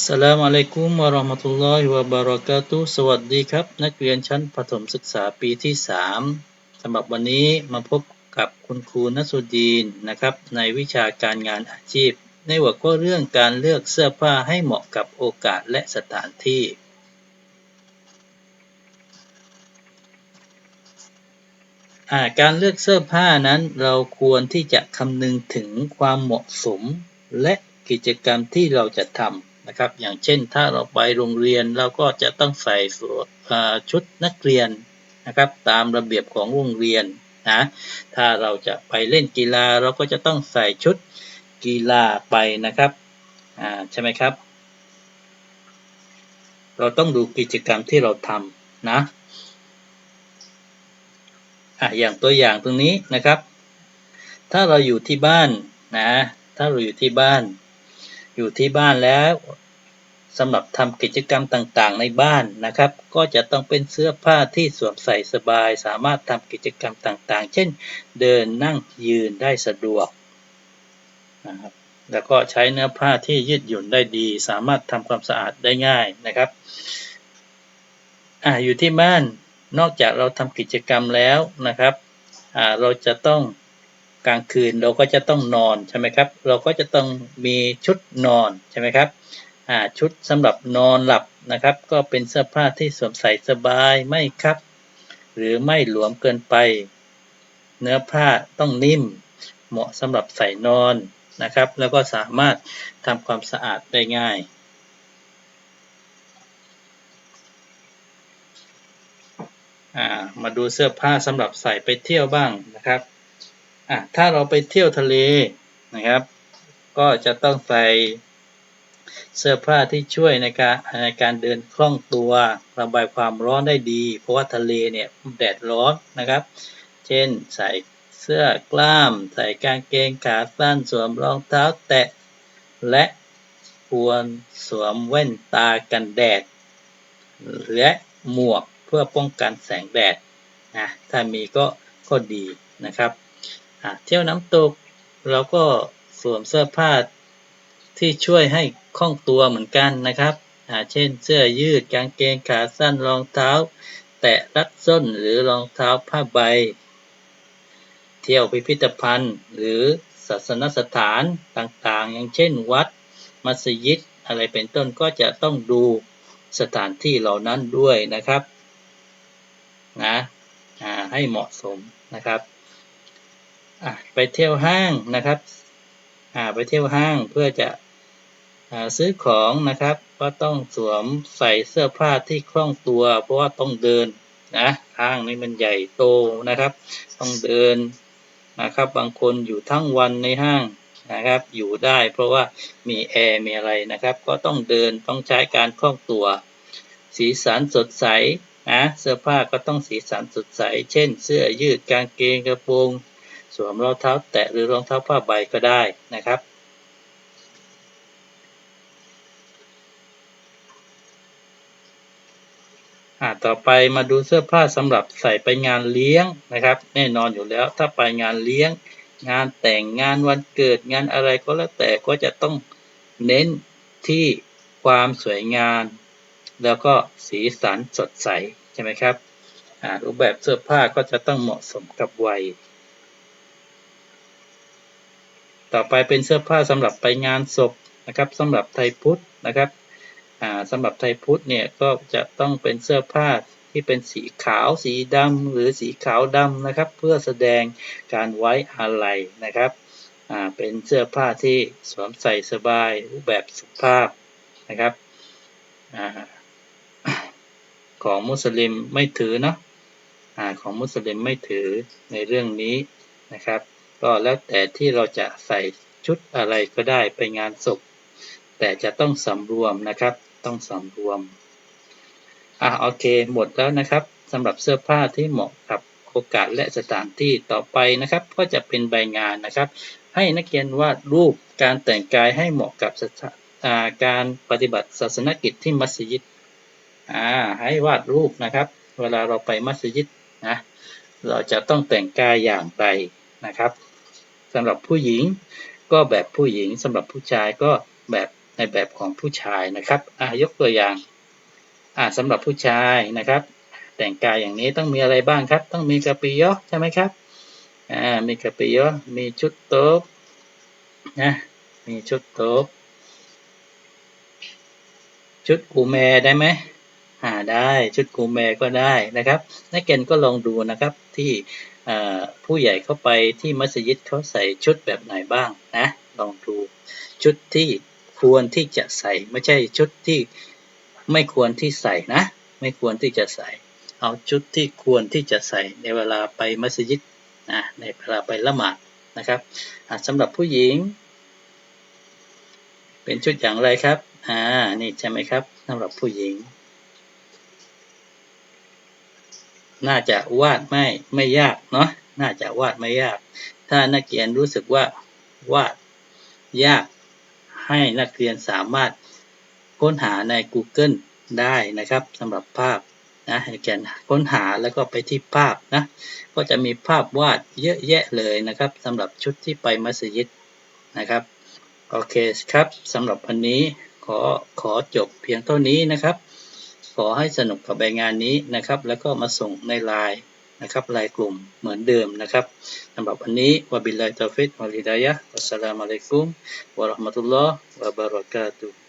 สลามอะลัยกุมวะราะห์มะตุลลอฮิวะบะเราะกาตุสวัสดีครับ นักเรียนชั้นประถมศึกษาปีที่ 3สำหรับวันนี้มาพบกับคุณครูนัสุดีนนะครับ ในวิชาการงานอาชีพ ในหัวข้อเรื่องการเลือกเสื้อผ้าให้เหมาะกับโอกาสและสถานที่ การเลือกเสื้อผ้านั้นเราควรที่จะคำนึงถึงความเหมาะสมและกิจกรรมที่เราจะทำ นะครับ อย่างเช่นถ้าเราไปโรงเรียนเราก็จะต้องใส่ชุดนักเรียนนะครับ ตามระเบียบของโรงเรียนนะถ้าเราจะไปเล่นกีฬาเราก็จะต้องใส่ชุดกีฬาไปนะครับอ่าใช่ไหมครับ เราต้องดูกิจกรรมที่เราทำนะอะอย่างตัวอย่างตรงนี้นะครับ ถ้าเราอยู่ที่บ้านนะถ้าเราอยู่ที่บ้าน อยู่ที่บ้านแล้วสำหรับทำกิจกรรมต่างๆ ในบ้านนะครับ ก็จะต้องเป็นเสื้อผ้าที่สวมใส่สบาย สามารถทำกิจกรรมต่างๆ เช่น เดินนั่งยืนได้สะดวกนะครับแล้วก็ใช้เนื้อผ้าที่ยืดหยุ่นได้ดี สามารถทำความสะอาดได้ง่ายนะครับอ่าอยู่ที่บ้านนอกจากเราทำกิจกรรมแล้วนะครับอ่าเราจะต้อง กลางคืนเราก็จะต้องนอนใช่ไหมครับ เราก็จะต้องมีชุดนอนใช่ไหมครับชุดสำหรับนอนหลับนะครับ ก็เป็นเสื้อผ้าที่สวมใส่สบายไม่ครับ หรือไม่หลวมเกินไป เนื้อผ้าต้องนิ่ม เหมาะสำหรับใส่นอนนะครับ แล้วก็สามารถทำความสะอาดได้ง่ายมาดูเสื้อผ้าสำหรับใส่ไปเที่ยวบ้างนะครับ ถ้าเราไปเที่ยวทะเลนะครับ ก็จะต้องใส่เสื้อผ้าที่ช่วยในการในการเดินคล่องตัวระบายความร้อนได้ดี เพราะว่าทะเลเนี่ยแดดร้อนนะครับ เช่นใส่เสื้อกล้าม ใส่กางเกงขาสั้นสวมรองเท้าแตะ และควรสวมแว่นตากันแดด และหมวกเพื่อป้องกันแสงแดดนะถ้ามีก็ก็ดีนะครับ เที่ยวน้ำตก เราก็สวมเสื้อผ้าที่ช่วยให้คล่องตัวเหมือนกันนะครับเช่นเสื้อยืดกางเกงขาสั้นรองเท้า แตะรัดส้นหรือรองเท้าผ้าใบ เที่ยวพิพิธภัณฑ์ หรือศาสนสถานต่างๆ อย่างเช่นวัด มัสยิด อะไรเป็นต้นก็จะต้องดูสถานที่เหล่านั้นด้วยนะครับนะให้เหมาะสมนะครับ ไปเที่ยวห้างนะครับไปเที่ยวห้างเพื่อจะซื้อของนะครับ ก็ต้องสวมใส่เสื้อผ้าที่คล่องตัว เพราะว่าต้องเดินนะห้างนี้มันใหญ่โตนะครับ ต้องเดินนะครับ บางคนอยู่ทั้งวันในห้างนะครับ อยู่ได้เพราะว่ามีแอร์มีอะไรนะครับ ก็ต้องเดินต้องใช้การคล่องตัว สีสันสดใสนะเสื้อผ้าก็ต้องสีสันสดใส เช่น เสื้อยืดกางเกงกระโปรง สวมรองเท้าแตะหรือรองเท้าผ้าใบก็ได้นะครับ ต่อไปมาดูเสื้อผ้าสำหรับใส่ไปงานเลี้ยงนะครับ แน่นอนอยู่แล้วถ้าไปงานเลี้ยง งานแต่งงานวันเกิดงานอะไรก็แล้วแต่ก็จะต้องเน้นที่ความสวยงามแล้วก็สีสันสดใสใช่ไหมครับรูปแบบเสื้อผ้าก็จะต้องเหมาะสมกับวัย ต่อไปเป็นเสื้อผ้าสำหรับไปงานศพนะครับสำหรับไทยพุทธนะครับสำหรับไทยพุทธเนี่ยก็จะต้องเป็นเสื้อผ้าที่เป็นสีขาวสีดำหรือสีขาวดำนะครับ เพื่อแสดงการไว้อาลัยนะครับเป็นเสื้อผ้าที่สวมใส่สบายรูปแบบสุภาพนะครับของมุสลิมไม่ถือเนาะของมุสลิมไม่ถือในเรื่องนี้นะครับ ก็แล้วแต่ที่เราจะใส่ชุดอะไรก็ได้ไปงานศพ แต่จะต้องสำรวมนะครับ ต้องสำรวม อะโอเค หมดแล้วนะครับสำหรับเสื้อผ้าที่เหมาะกับโอกาสและสถานที่ต่อไปนะครับ ก็จะเป็นใบงานนะครับ ให้นักเรียนวาดรูปการแต่งกายให้เหมาะกับการปฏิบัติศาสนกิจที่มัสยิดอ่าให้วาดรูปนะครับ เวลาเราไปมัสยิดนะเราจะต้องแต่งกายอย่างไรนะครับ สำหรับผู้หญิงก็แบบผู้หญิงสำหรับผู้ชายก็แบบในแบบของผู้ชายนะครับอะยกตัวอย่างอะสำหรับผู้ชายนะครับ แต่งกายอย่างนี้ต้องมีอะไรบ้างครับ ต้องมีกระปิโยะใช่ไหมครับอ่ามีกระปิโยะมีชุดโต๊ะนะมีชุดโต๊ะชุดกูแมได้ไหมอ่าได้ชุดกูแมก็ได้นะครับนักเรียนก็ลองดูนะครับที่ ผู้ใหญ่เข้าไปที่มัสยิดเขาใส่ชุดแบบไหนบ้างนะลองดูชุดที่ควรที่จะใส่ไม่ใช่ชุดที่ไม่ควรที่ใส่นะ ไม่ควรที่จะใส่ เอาชุดที่ควรที่จะใส่ในเวลาไปมัสยิดนะในเวลาไปละหมาดนะครับสำหรับผู้หญิง เป็นชุดอย่างไรครับอ่านี่ใช่ไหมครับสำหรับผู้หญิง น่าจะวาดไม่ไม่ยากเนาะน่าจะวาดไม่ยาก ถ้านักเรียนรู้สึกว่าวาดยากให้นักเรียนสามารถค้นหาใน Google ได้นะครับสำหรับภาพนะให้แกนค้นหาแล้วก็ไปที่ภาพนะก็จะมีภาพวาดเยอะแยะเลยนะครับสำหรับชุดที่ไปมัสยิดนะครับโอเคครับสำหรับวันนี้ขอขอจบเพียงเท่านี้นะครับ ขอให้สนุกกับใบงานนี้นะครับ แล้วก็มาส่งในไลน์นะครับไลน์กลุ่มเหมือนเดิมนะครับสำหรับวันนี้วบิลลาฮิตาฟิกวะลิดายะฮ์วัสสลามุอะลัยกุมวะราะห์มะตุลลอฮ์วะบะเราะกาตุฮ์